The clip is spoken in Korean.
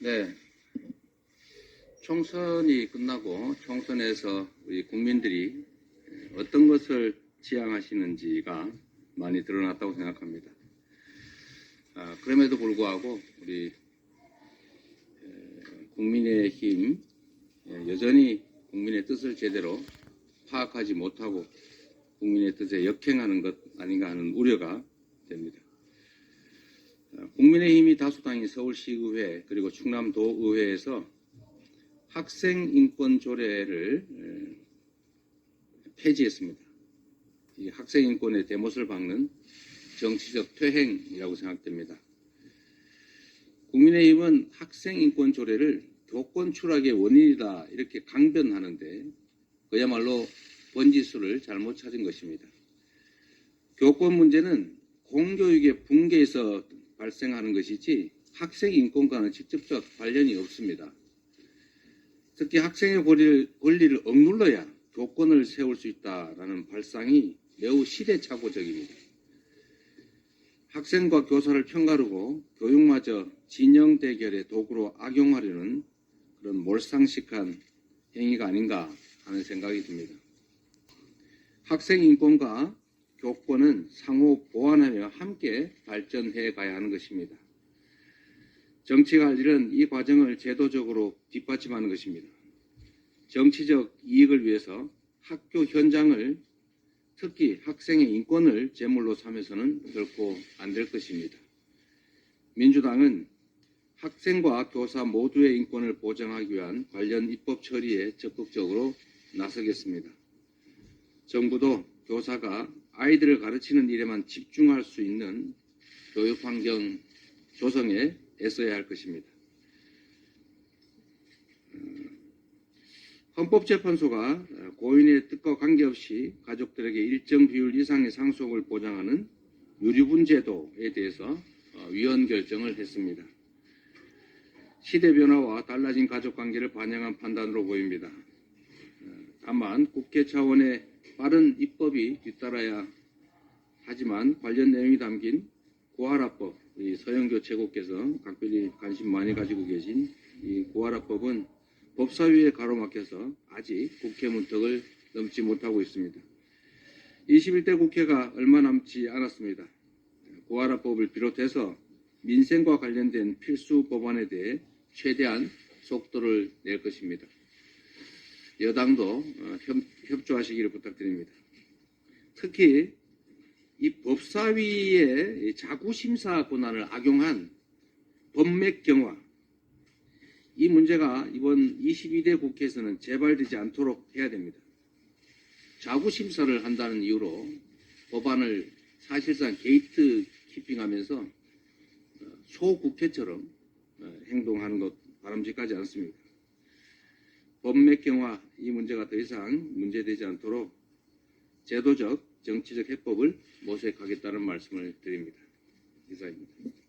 네. 총선이 끝나고 총선에서 우리 국민들이 어떤 것을 지향하시는지가 많이 드러났다고 생각합니다. 아, 그럼에도 불구하고 우리 에, 국민의힘 예, 여전히 국민의 뜻을 제대로 파악하지 못하고 국민의 뜻에 역행하는 것 아닌가 하는 우려가 됩니다. 어, 국민의힘이 다수당인 서울시의회 그리고 충남도의회에서 학생 인권 조례를 에, 폐지했습니다. 이 학생 인권의 대못을 박는 정치적 퇴행이라고 생각됩니다. 국민의힘은 학생 인권 조례를 교권 추락의 원인이다 이렇게 강변하는데 그야말로 번지수를 잘못 찾은 것입니다. 교권 문제는 공교육의 붕괴에서 발생하는 것이지 학생 인권과는 직접적 관련이 없습니다. 특히 학생의 권리를, 억눌러야 교권을 세울 수 있다라는 발상이 매우 시대착오적입니다. 학생과 교사를 편가르고 교육마저 진영 대결의 도구로 악용하려는 그런 몰상식한 행위가 아닌가 하는 생각이 듭니다. 학생 인권과 교권은 상호 보완하며 함께 발전해 가야 하는 것입니다. 정치가 할 일은 이 과정을 제도적으로 뒷받침하는 것입니다. 정치적 이익을 위해서 학교 현장을 특히 학생의 인권을 제물로 삼아서는 결코 안 될 것입니다. 민주당은 학생과 교사 모두의 인권을 보장하기 위한 관련 입법 처리에 적극적으로 나서겠습니다. 정부도 교사가 아이들을 가르치는 일에만 집중할 수 있는 교육 환경 조성에 애써야 할 것입니다. 헌법재판소가 고인의 뜻과 관계없이 가족들에게 일정 비율 이상의 상속을 보장하는 유류분 제도에 대해서 어, 위헌 결정을 했습니다. 시대 변화와 달라진 가족 관계를 반영한 판단으로 보입니다. 어, 다만 국회 차원의 빠른 입법이 뒤따라야 하지만 관련 내용이 담긴 고아라법, 이 서영교 최고께서 각별히 관심 많이 가지고 계신 이 고아라법은 법사위에 가로막혀서 아직 국회 문턱을 넘지 못하고 있습니다. 21대 국회가 얼마 남지 않았습니다. 고아라법을 비롯해서 민생과 관련된 필수 법안에 대해 최대한 속도를 낼 것입니다. 여당도 어, 협, 협조하시기를 부탁드립니다. 특히 이 법사위의 자구심사 권한을 악용한 법맥 경화 이 문제가 이번 22대 국회에서는 재발되지 않도록 해야 됩니다. 자구심사를 한다는 이유로 법안을 사실상 게이트 키핑하면서 소국회처럼 어, 행동하는 것 바람직하지 않습니다. 법맥 경화 이 문제가 더 이상 문제되지 않도록 제도적 정치적 해법을 모색하겠다는 말씀을 드립니다. 이상입니다.